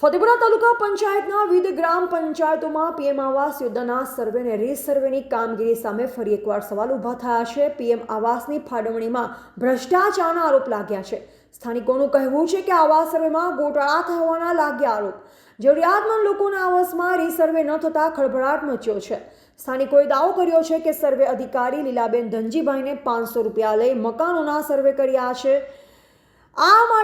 ફતેપુરા તાલુકા પંચાયતના વિવિધ ગ્રામ પંચાયતોમાં પીએમ આવાસ યોજનાના સર્વે અને રીસર્વેની કામગીરી સામે ફરી એકવાર સવાલ ઊભા થયા છે. પીએમ આવાસની ફાળવણીમાં ભ્રષ્ટાચારના આરોપ લાગ્યા છે. સ્થાનિકોનું કહેવું છે કે આવાસ સર્વેમાં ગોટાળા થવાના લાગ્યા આરોપ. જરૂરિયાતમંદ લોકોના આવાસમાં રીસર્વે ન થતાં ખળભળાટ મચ્યો છે. સ્થાનિકોએ દાવો કર્યો છે કે સર્વે અધિકારી લીલાબેન ધનજીભાઈને પાંચસો રૂપિયા લઈ મકાનોના સર્વે કર્યા છે.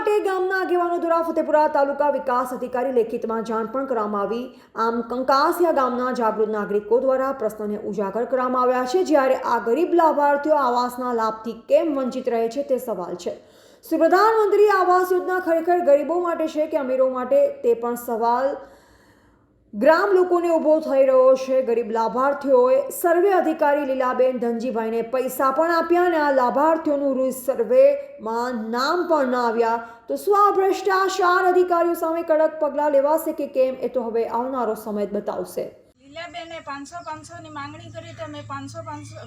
માટે ગામના આગેવાનો દ્વારા ફતેપુરા તાલુકા વિકાસ અધિકારી લેખિતમાં જાણ પણ કરવામાં આવી. આમ કંકાસિયા ગામના જાગૃત નાગરિકો દ્વારા પ્રશ્નને ઉજાગર કરવામાં આવ્યા છે. જ્યારે આ ગરીબ લાભાર્થીઓ આવાસના લાભથી કેમ વંચિત રહે છે તે સવાલ છે. પ્રધાનમંત્રી આવાસ યોજના ખરેખર ગરીબો માટે છે કે અમીરો માટે? તે પણ સવાલ. ગ્રામ લોકોને ઊભો થઈ રહ્યો છે. ગરીબ લાભાર્થીઓએ સર્વે અધિકારી લીલાબેન ધનજીભાઈને પૈસા પણ આપ્યા અને આ લાભાર્થીઓનું રૂજ સર્વેમાં નામ પણ ન આવ્યા. તો શું આ ભ્રષ્ટાચાર અધિકારીઓ સામે કડક પગલાં લેવાશે કે કેમ? એ તો હવે આવનારો સમય બતાવશે. લીલાબેનને પાંચસો પાંચસોની માંગણી કરી તો અમે પાંચસો પાંચસો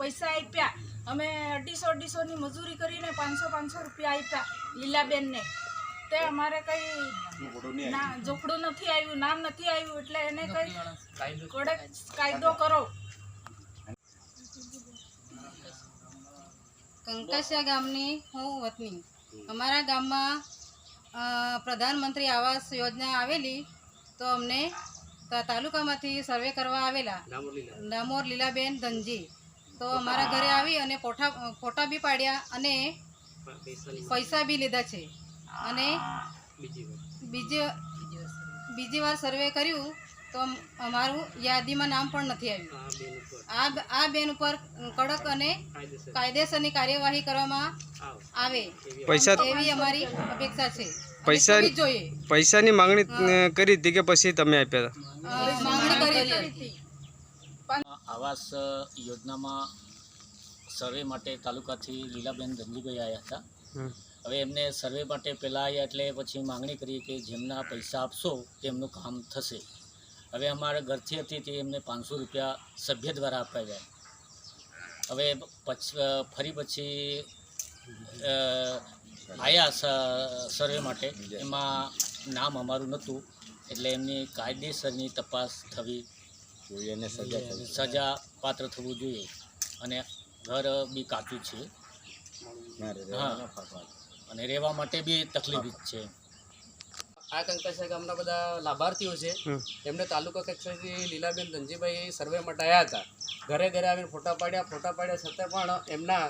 પૈસા આપ્યા. અમે અઢીસો અઢીસોની મજૂરી કરીને પાંચસો પાંચસો રૂપિયા આપ્યા લીલાબેનને. તે અમારે કઈ જોખડું નથી આવ્યું, નામ નથી આવ્યું, એટલે એને કઈ કડક કાયદો કરો. કંકાસિયા ગામની હું વતની. અમારા ગામમાં પ્રધાનમંત્રી આવાસ યોજના આવેલી, તો અમને તાલુકામાંથી સર્વે કરવા આવેલા. ડામોર લીલાબેન ધનજી. તો અમારા ઘરે આવી અને ફોટા ફોટા બી પાડ્યા અને પૈસા બી લીધા છે. અને બીજી બીજી વાર સર્વે કર્યું તો અમારું યાદીમાં નામ પણ નથી આવ્યું. આ આ બેન ઉપર કડક અને કાયદેસરની કાર્યવાહી કરવામાં આવે પૈસા એવી અમારી અપેક્ષા છે. પૈસા- જોઈએ. પૈસાની માંગણી કરી હતી કે પછી તમે આપ્યા હતા? માંગણી કરી હતી. આવાસ યોજનામાં સર્વે માટે તાલુકાથી લીલાબેન ધનજીભાઈ આવ્યા હતા. હવે એમને સર્વે માટે પહેલાં એટલે પછી માંગણી કરી કે જેમના પૈસા આપશો તેમનું કામ થશે. હવે અમારા ઘરથી હતી તે એમને પાંચસો રૂપિયા સભ્ય દ્વારા અપાવ્યા. હવે પછી ફરી પછી આવ્યા સર્વે માટે. એમાં નામ અમારું નહોતું એટલે એમની કાયદેસરની તપાસ થવી જોઈએ અને સજા પાત્ર થવું જોઈએ. અને ઘર બી કાચું છે. હા. અને રહેવા માટે બી તકલીફ જ છે. આ કંકાસિયા ગામના બધા લાભાર્થીઓ છે. એમને તાલુકા કક્ષાથી લીલાબેન ધનજીભાઈ સર્વે માટે આવ્યા હતા. ઘરે ઘરે આવીને ફોટા પાડ્યા. ફોટા પાડ્યા છતાં પણ એમના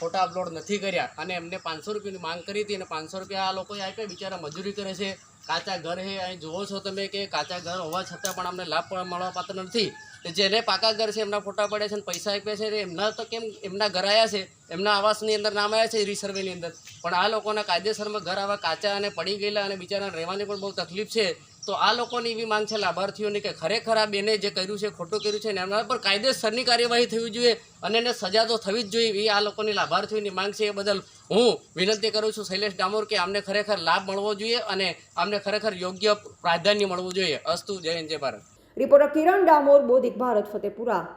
ફોટા અપલોડ નથી કર્યા. અને એમને પાંચસો રૂપિયાની માંગ કરી હતી અને પાંચસો રૂપિયા આ લોકોએ આપ્યા. બિચારા મજૂરી કરે છે. કાચા ઘર છે, અહીં જુઓ છો તમે કે કાચા ઘર હોવા છતાં પણ અમને લાભ મળવા પાત્ર નથી. જેને પાકા ઘર છે, એમના ફોટા પડ્યા છે અને પૈસા આપ્યા છે એમના તો કેમ એમના ઘર આવ્યા છે? એમના આવાસની અંદર નામ આવ્યા છે રિસર્વેની અંદર. પણ આ લોકોના કાયદેસરમાં ઘર આવા કાચા અને પડી ગયેલા અને બિચારા રહેવાની પણ બહુ તકલીફ છે. તો આ લોકોની એવી માંગ છે, લાભાર્થીઓની, કે ખરેખર આ બેને જે કર્યું છે, ખોટું કર્યું છે, ને એમના પર કાયદેસરની કાર્યવાહી થવી જોઈએ અને એને સજા તો થવી જ જોઈએ, એ આ લોકોની લાભાર્થીઓની માંગ છે. એ બદલ હું વિનંતી કરું છું શૈલેષ ડામોર, કે આમને ખરેખર લાભ મળવો જોઈએ અને આમને ખરેખર યોગ્ય પ્રાધાન્ય મળવું જોઈએ. અસ્તુ, જય જય ભારત. રિપોર્ટર કિરણ ડામોર, બોધિક ભારત, ફતેપુરા.